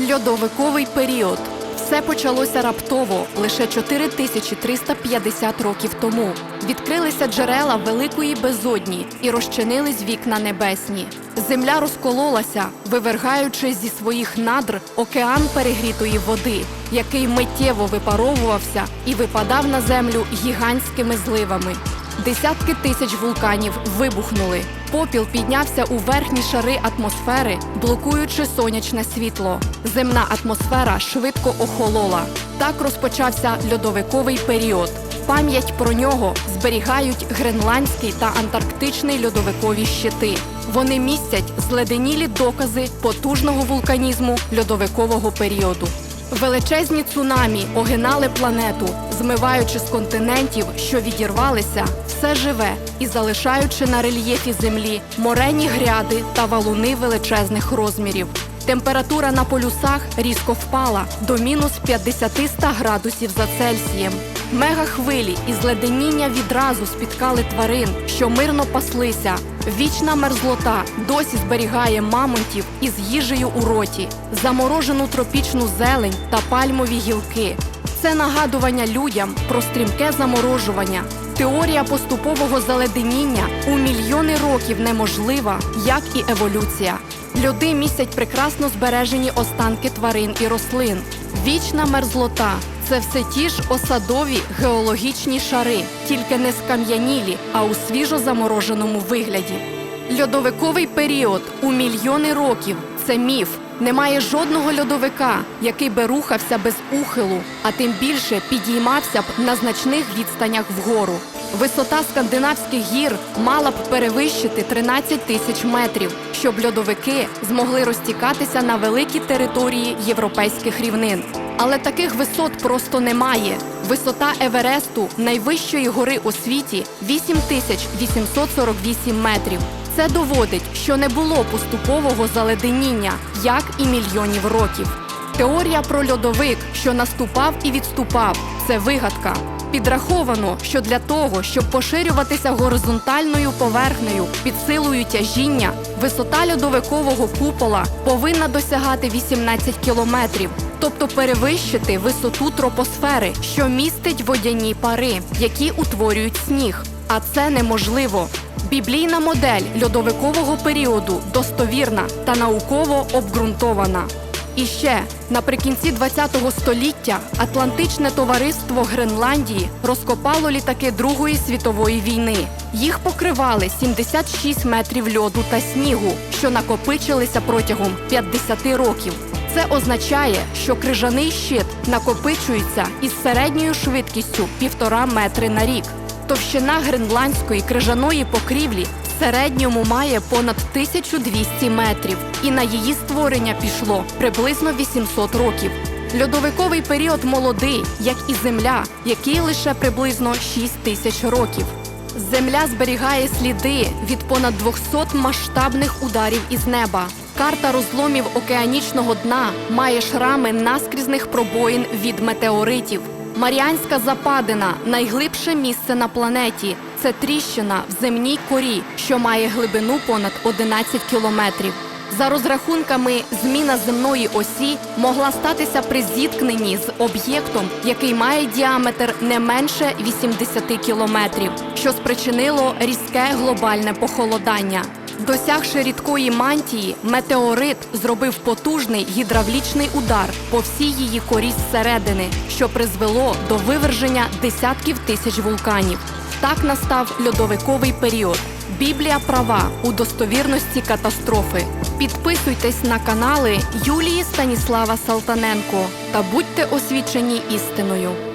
Льодовиковий період. Все почалося раптово лише 4350 років тому. Відкрилися джерела великої безодні і розчинились вікна небесні. Земля розкололася, вивергаючи зі своїх надр океан перегрітої води, який миттєво випаровувався і випадав на землю гігантськими зливами. Десятки тисяч вулканів вибухнули. Попіл піднявся у верхні шари атмосфери, блокуючи сонячне світло. Земна атмосфера швидко охолола. Так розпочався льодовиковий період. Пам'ять про нього зберігають гренландський та антарктичний льодовикові щити. Вони містять зледенілі докази потужного вулканізму льодовикового періоду. Величезні цунамі огинали планету, змиваючи з континентів, що відірвалися, все живе і залишаючи на рельєфі землі морені гряди та валуни величезних розмірів. Температура на полюсах різко впала до мінус 50-100 градусів за Цельсієм. Мегахвилі і зледеніння відразу спіткали тварин, що мирно паслися. Вічна мерзлота досі зберігає мамонтів із їжею у роті, заморожену тропічну зелень та пальмові гілки. Це нагадування людям про стрімке заморожування. Теорія поступового заледеніння у мільйони років неможлива, як і еволюція. Льоди містять прекрасно збережені останки тварин і рослин. Вічна мерзлота це все ті ж осадові геологічні шари, тільки не скам'янілі, а у свіжо замороженому вигляді. Льодовиковий період у мільйони років це міф. Немає жодного льодовика, який би рухався без ухилу, а тим більше підіймався б на значних відстанях вгору. Висота скандинавських гір мала б перевищити 13 тисяч метрів, щоб льодовики змогли розтікатися на великі території європейських рівнин. Але таких висот просто немає. Висота Евересту, найвищої гори у світі, 8848 метрів. Це доводить, що не було поступового заледеніння, як і мільйонів років. Теорія про льодовик, що наступав і відступав, це вигадка. Підраховано, що для того, щоб поширюватися горизонтальною поверхнею під силою тяжіння, висота льодовикового купола повинна досягати 18 кілометрів, тобто перевищити висоту тропосфери, що містить водяні пари, які утворюють сніг. А це неможливо. Біблійна модель льодовикового періоду достовірна та науково обґрунтована. І ще наприкінці ХХ століття Атлантичне товариство Гренландії розкопало літаки Другої світової війни. Їх покривали 76 метрів льоду та снігу, що накопичилися протягом 50 років. Це означає, що крижаний щит накопичується із середньою швидкістю півтора метри на рік. Товщина гренландської крижаної покрівлі середньому має понад 1200 метрів, і на її створення пішло приблизно 800 років. Льодовиковий період молодий, як і земля, який лише приблизно 6 тисяч років. Земля зберігає сліди від понад 200 масштабних ударів із неба. Карта розломів океанічного дна має шрами наскрізних пробоїн від метеоритів. Маріанська западина найглибше місце на планеті. Це тріщина в земній корі, що має глибину понад 11 кілометрів. За розрахунками, зміна земної осі могла статися при зіткненні з об'єктом, який має діаметр не менше 80 кілометрів, що спричинило різке глобальне похолодання. Досягши рідкої мантії, метеорит зробив потужний гідравлічний удар по всій її корі зсередини, що призвело до виверження десятків тисяч вулканів. Так настав льодовиковий період. Біблія права у достовірності катастрофи. Підписуйтесь на канали Юлії Станіслава Салтаненко та будьте освічені істиною.